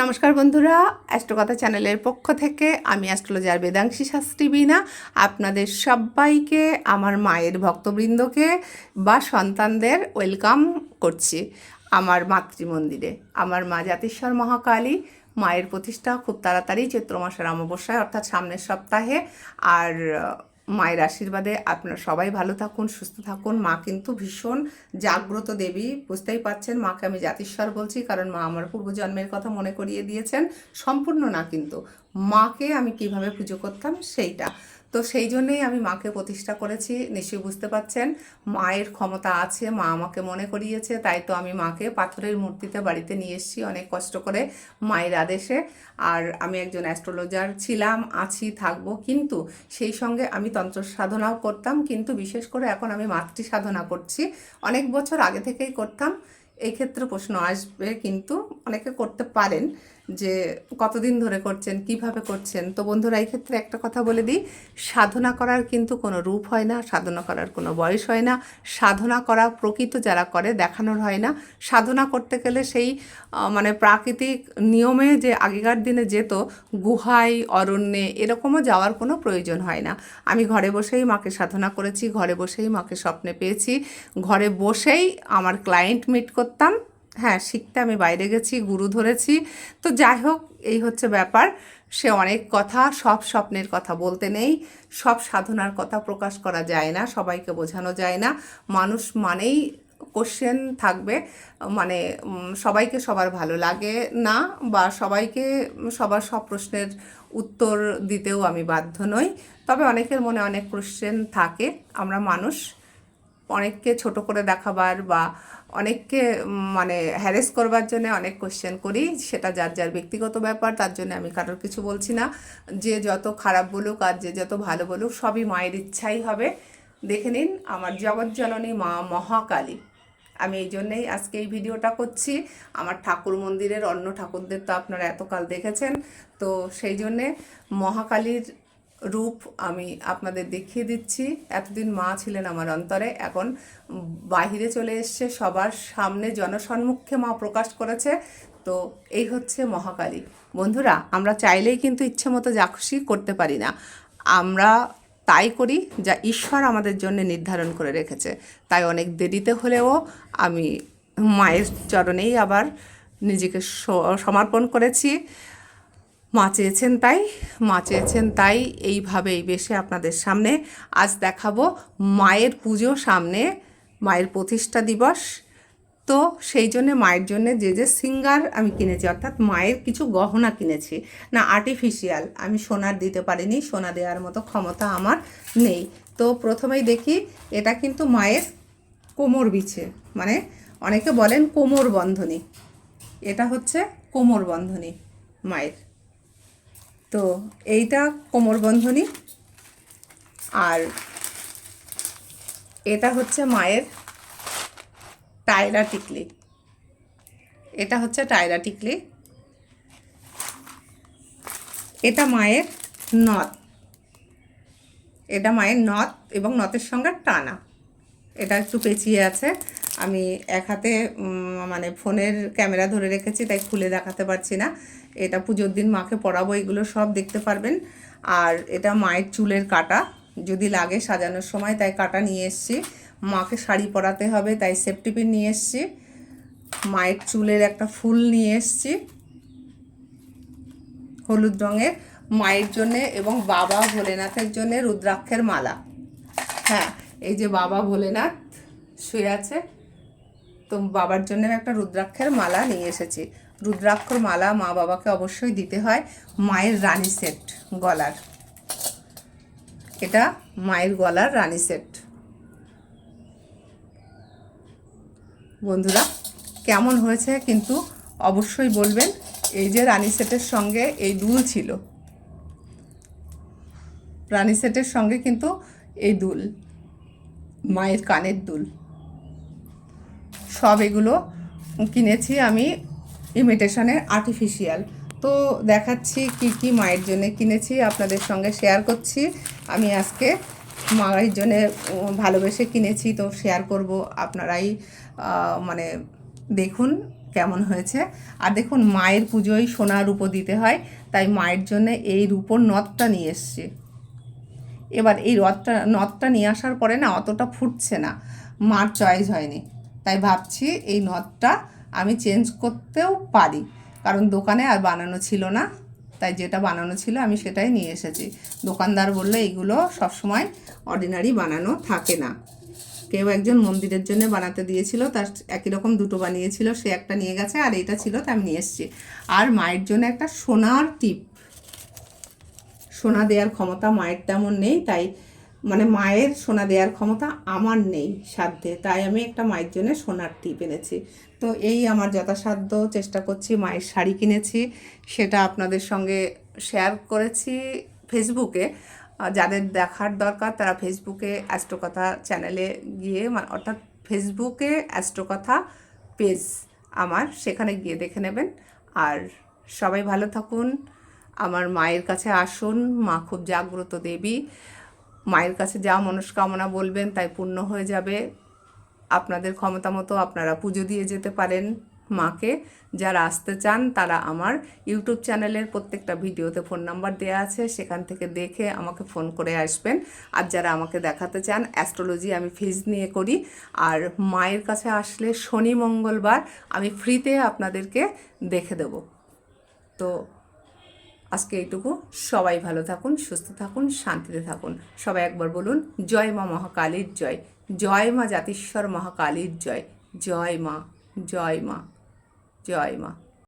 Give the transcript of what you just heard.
নমস্কার বন্ধুরা, অ্যাস্ট্রোকথা চ্যানেলের পক্ষ থেকে আমি অ্যাস্ট্রোলজার বেদাংশী শাস্ত্রী বিনা আপনাদের সবাইকে, আমার মায়ের ভক্তবৃন্দকে বা সন্তানদের ওয়েলকাম করছি আমার মাতৃমন্দিরে। আমার মা জাতিশ্বর মহাকালী, মায়ের প্রতিষ্ঠা খুব তাড়াতাড়ি চৈত্র মাসের অমাবস্যায়, অর্থাৎ সামনের সপ্তাহে। আর মায়ের আশীর্বাদে আপনারা সবাই ভালো থাকুন, সুস্থ থাকুন। মা কিন্তু ভীষণ জাগ্রত দেবী, বুঝতেই পাচ্ছেন মাকে আমি জাতিস্বর বলছি, কারণ মা আমার পূর্বজন্মের কথা মনে করিয়ে দিয়েছেন। সম্পূর্ণ না কিন্তু, মাকে আমি কীভাবে পুজো করতাম সেইটা। তো সেই জন্যই আমি মাকে প্রতিষ্ঠা করেছি। নিশ্চয়ই বুঝতে পাচ্ছেন মায়ের ক্ষমতা আছে, মা আমাকে মনে করিয়েছে, তাই তো আমি মাকে পাথরের মূর্তিতে বাড়িতে নিয়ে এসেছি অনেক কষ্ট করে মায়ের আদেশে। আর আমি একজন অ্যাস্ট্রোলজার ছিলাম, আছি, থাকব, কিন্তু সেই সঙ্গে আমি তন্ত্র সাধনাও করতাম, কিন্তু বিশেষ করে এখন আমি মাতৃ সাধনা করছি। অনেক বছর আগে থেকেই করতাম এই ক্ষেত্রে প্রশ্ন আসবে, কিন্তু অনেকে করতে পারেন। যে কতদিন ধরে করছেন, কীভাবে করছেন? তো বন্ধুরা, এই ক্ষেত্রে একটা কথা বলে দিই, সাধনা করার কিন্তু কোনো রূপ হয় না, সাধনা করার কোনো বয়স হয় না, সাধনা করা প্রকৃত যারা করে দেখানোর হয় না। সাধনা করতে গেলে সেই মানে প্রাকৃতিক নিয়মে যে আগেকার দিনে যেত, গুহায়, অরণ্যে এরকমও যাওয়ার কোনো প্রয়োজন হয় না। আমি ঘরে বসেই মাকে সাধনা করেছি, ঘরে বসেই মাকে স্বপ্নে পেয়েছি, ঘরে বসেই আমার ক্লায়েন্ট মিট করতাম হ্যাঁ শিখতে আমি বাইরে গেছি, গুরু ধরেছি। তো যাই হোক, এই হচ্ছে ব্যাপার। সে অনেক কথা, সব স্বপ্নের কথা বলতে নেই। সব সাধনার কথা প্রকাশ করা যায় না, সবাইকে বোঝানো যায় না। মানুষ মানেই কোশ্চেন থাকবে। মানে সবাইকে সবার ভালো লাগে না বা সবাইকে সবার সব প্রশ্নের উত্তর দিতেও আমি বাধ্য নই। তবে অনেকের মনে অনেক কোশ্চেন থাকে। আমরা মানুষ অনেককে ছোট করে দেখাবার বা অনেককে মানে হ্যারেস করবার জন্য অনেক কোশ্চেন করি। সেটা যার যার ব্যক্তিগত ব্যাপার, তার জন্য আমি কারোর কিছু বলছি না। যে যত খারাপ বলুক আর যে যত ভালো বলুক, সবই মায়ের ইচ্ছাই হবে। দেখে নিন আমার জগৎজননী মা মহাকালী। আমি এই জন্যেই আজকে এই ভিডিওটা করছি। আমার ঠাকুর মন্দিরের অন্য ঠাকুরদের তো আপনারা এতকাল দেখেছেন। তো সেই জন্যে মহাকালীর রূপ আমি আপনাদের দেখিয়ে দিচ্ছি। এতদিন মা ছিলেন আমার অন্তরে। এখন বাহিরে চলে এসছে। সবার সামনে জনসম্মুখে মা প্রকাশ করেছে। তো এই হচ্ছে মহাকালী। বন্ধুরা, আমরা চাইলেই কিন্তু ইচ্ছে মতো যা খুশি করতে পারি না। আমরা তাই করি যা ঈশ্বর আমাদের জন্য নির্ধারণ করে রেখেছে। তাই অনেক দেরিতে হলেও আমি মায়ের চরণেই আবার নিজেকে সমর্পণ করেছি। মা চেয়েছেন তাই, মা চেয়েছেন তাই এইভাবেই বেশে আপনাদের সামনে আজ দেখাবো মায়ের পুজো সামনে, মায়ের প্রতিষ্ঠা দিবস। তো সেই জন্য মায়ের জন্য যে যে সিঙ্গার আমি কিনেছি, অর্থাৎ মায়ের কিছু গহনা কিনেছি, না আর্টিফিশিয়াল আমি সোনার দিতে পারিনি, সোনা দেওয়ার মতো ক্ষমতা আমার নেই। তো প্রথমেই দেখি, এটা কিন্তু মায়ের কোমর বিছে মানে অনেকে বলেন কোমর বন্ধনী, এটা হচ্ছে কোমর বন্ধনী মায়ের। তো এইটা কোমর বন্ধনী। আর এটা হচ্ছে মায়ের টায়রা টিকলি এটা হচ্ছে টায়রা টিকলি এটা মায়ের নথ। এটা মায়ের নথ এবং নথের সঙ্গে টানা। এটা একটু পেঁচিয়ে আছে। আমি এক হাতে মানে ফোনের ক্যামেরা ধরে রেখেছি, তাই খুলে দেখাতে পারছি না। এটা পুজোর দিন মাকে পরাবো, এগুলো সব দেখতে পারবেন। আর এটা মায়ের চুলের কাটা, যদি লাগে সাজানোর সময়, তাই কাটা নিয়ে এসছি। মাকে শাড়ি পরাতে হবে, তাই সেফটিপিন নিয়ে এসছি। মায়ের চুলের একটা ফুল নিয়ে এসছি, হলুদ রঙের। মায়ের জন্যে এবং বাবা ভোলেনাথের জন্যে রুদ্রাক্ষের মালা। হ্যাঁ এই যে বাবা ভোলেনাথ শুয়ে আছে তো বাবার জন্য একটা রুদ্রাক্ষের মালা নিয়ে এসেছি। রুদ্রাক্ষর মালা মা বাবাকে অবশ্যই দিতে হয়। মায়ের রানী সেট গলার। এটা মায়ের গলার রানী সেট। বন্ধুরা, কেমন হয়েছে কিন্তু অবশ্যই বলবেন, এই যে রানী সেটের সঙ্গে এই দুল ছিল। রানী সেটের সঙ্গে কিন্তু এই দুল, মায়ের কানের দুল। সব এগুলো কিনেছি আমি ইমিটেশনের আর্টিফিশিয়াল তো দেখাচ্ছি কি কি মায়ের জন্য কিনেছি, আপনাদের সঙ্গে শেয়ার করছি। আমি আজকে মায়ের জন্য ভালোবেসে কিনেছি, তো শেয়ার করব আপনারাই মানে দেখুন কেমন হয়েছে। আর দেখুন, মায়ের পুজোয় সোনা রূপো দিতে হয়, তাই মায়ের জন্য এই রূপোর নথটা নিয়ে এসছি। এবার এই রথটা, নথটা নিয়ে আসার পরে না, অতটা ফুটছে না। মার চয়েস হয়নি। তাই ভাবছি এই নথটা আমি চেঞ্জ করতেও পারি। কারণ দোকানে আর বানানো ছিল না, তাই যেটা বানানো ছিল আমি সেটাই নিয়ে এসেছি। দোকানদার বলল, এইগুলো সবসময় অর্ডিনারি বানানো থাকে না। কেউ একজন মন্দিরের জন্য বানাতে দিয়েছিল, তার একই রকম দুটো বানিয়েছিল, সে একটা নিয়ে গেছে আর এটা ছিল তা আমি নিয়ে এসেছি। আর মায়ের জন্য একটা সোনার টিপ। সোনা দেওয়ার ক্ষমতা মায়ের তেমন নেই, তাই মানে মায়ের সোনা দেওয়ার ক্ষমতা আমার নেই সাধ্যে, তাই আমি একটা মায়ের জন্য সোনার টিপ এনেছি। তো এই আমার যথাসাধ্য চেষ্টা করছি, মায়ের শাড়ি কিনেছি, সেটা আপনাদের সঙ্গে শেয়ার করেছি ফেসবুকে যাদের দেখার দরকার তারা ফেসবুকে অ্যাস্ট্রোকথা চ্যানেলে গিয়ে অর্থাৎ ফেসবুকে অ্যাস্ট্রোকথা পেজ আমার, সেখানে গিয়ে দেখে নেবেন। আর সবাই ভালো থাকুন, আমার মায়ের কাছে আসুন, মা খুব জাগ্রত দেবী। মায়ের কাছে যা মনস্কামনা বলবেন তাই পূর্ণ হয়ে যাবে। আপনাদের ক্ষমতা মতো আপনারা পুজো দিয়ে যেতে পারেন মাকে। যারা আসতে চান তারা আমার ইউটিউব চ্যানেলের প্রত্যেকটা ভিডিওতে ফোন নাম্বার দেওয়া আছে, সেখান থেকে দেখে আমাকে ফোন করে আসবেন। আর যারা আমাকে দেখাতে চান, অ্যাস্ট্রোলজি আমি ফিজ নিয়ে করি। আর মায়ের কাছে আসলে শনি মঙ্গলবার আমি ফ্রিতে আপনাদেরকে দেখে দেব। তো আজকে এইটুকু। সবাই ভালো থাকুন, সুস্থ থাকুন, শান্তিতে থাকুন। সবাই একবার বলুন, জয় মা মহাকালীর জয়। জয় মা জাতিশ্বর মহাকালীর জয়। জয় মা জয় মা জয় মা।